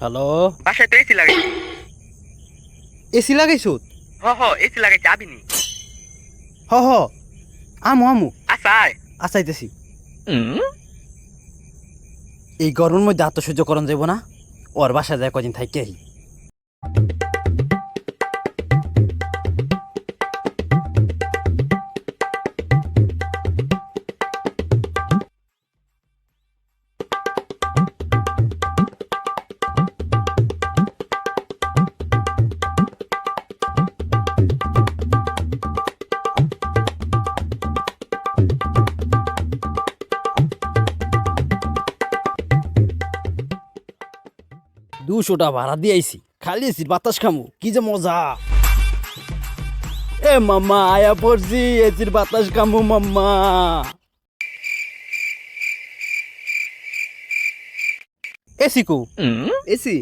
Hello বাসায় তো AC লাগাইছি। এসি লাগাইছো? হ হ এসি লাগাইছি আবিনি হ হ আমু আমু। আচ্ছা আয়। আসাইতেছি এই গরমের মধ্যে সহ্য করন যাব না। ওর বাসা যায় কদিন থাকি দুশোটা ভাড়া দিয়ে আইছি। খালি আছি বাতাস খামু কি যে মজা। এ মাম্মা আয়া পড়ছি এসির বাতাস খামু মাম্মা। এসি কো? এসি?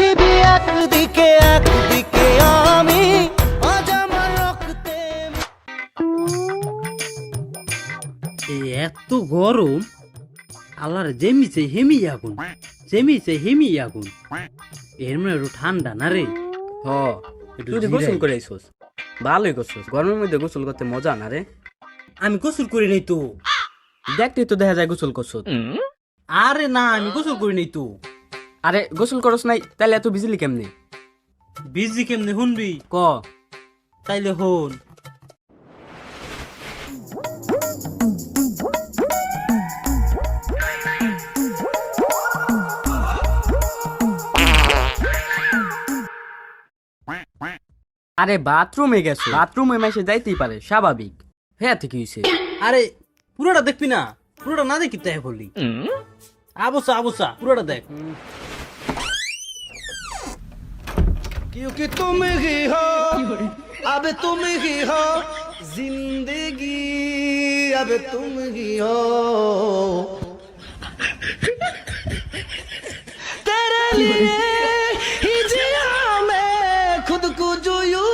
পৃথিবী একদিকে একদিকে আমি আজ আমার রক্তে এত গরম আল্লাহর জেমিছে হেমি আগুন জেমিছে হেমি আগুন। এর মানে একটু ঠান্ডা না রে? হ একটু। গোসল করে আইসোস। ভালোই করছিস গরমের মধ্যে গোসল করতে মজা না রে? আমি গোসল করি নাই তো। দেখতেই তো দেখা যায় গোসল করছিস আরে না আমি গোসল করি নাই তো। আরে গোসল করস নাই তাইলে এত বিজলি কেমনে? বিজি কেমনে শুনবি? ক? তাইলে হন আরে বাথরুমে গেছো? বাথরুমে মাসে যাইতেই পারে স্বাভাবিক। হ্যাঁ থেকে হইছে। আরে পুরোটা দেখবি না? পুরোটা না দেখি তাই বললি আবসা আবসা পুরোটা দেখ। क्योंकि तुम ही हो अब तुम ही हो जिंदगी अब तुम ही हो तेरे लिए ही जिया मैं खुद को जो यूं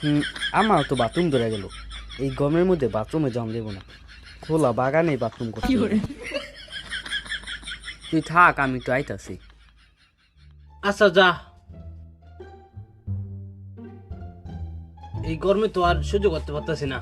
হুম, আমার তো বাথরুম ধরে গেল এই গরমের মধ্যে বাথরুমে জম দেবো না খোলা বাগানে বাথরুম করতে হবে। তুই থাক আমি তো আইতাছি আচ্ছা যা এই গরমে তো আর সহ্য করতে পারতাছি না।